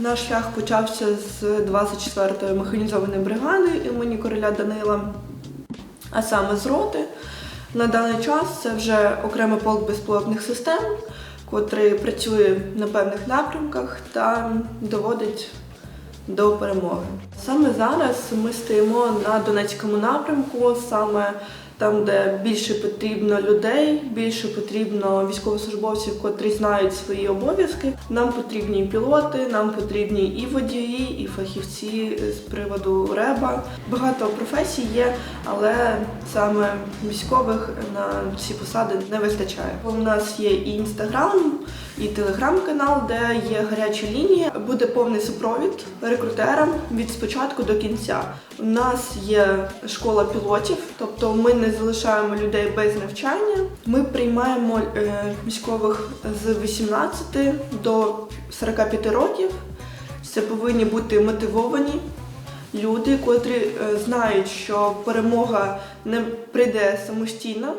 Наш шлях почався з 24-ї механізованої бригади імені короля Данила, а саме з роти. На даний час це вже окремий полк безпілотних систем, котрий працює на певних напрямках та доводить до перемоги. Саме зараз ми стоїмо на Донецькому напрямку, саме там, де більше потрібно людей, більше потрібно військовослужбовців, котрі знають свої обов'язки. Нам потрібні пілоти, нам потрібні і водії, і фахівці з приводу реба. Багато професій є, але саме військових на ці посади не вистачає. У нас є і інстаграм, і телеграм-канал, де є гаряча лінія. Буде повний супровід рекрутерам від спочатку до кінця. У нас є школа пілотів, тобто ми не залишаємо людей без навчання. Ми приймаємо е, військових з 18 до 45 років. Це повинні бути мотивовані люди, котрі е, знають, що перемога не прийде самостійно.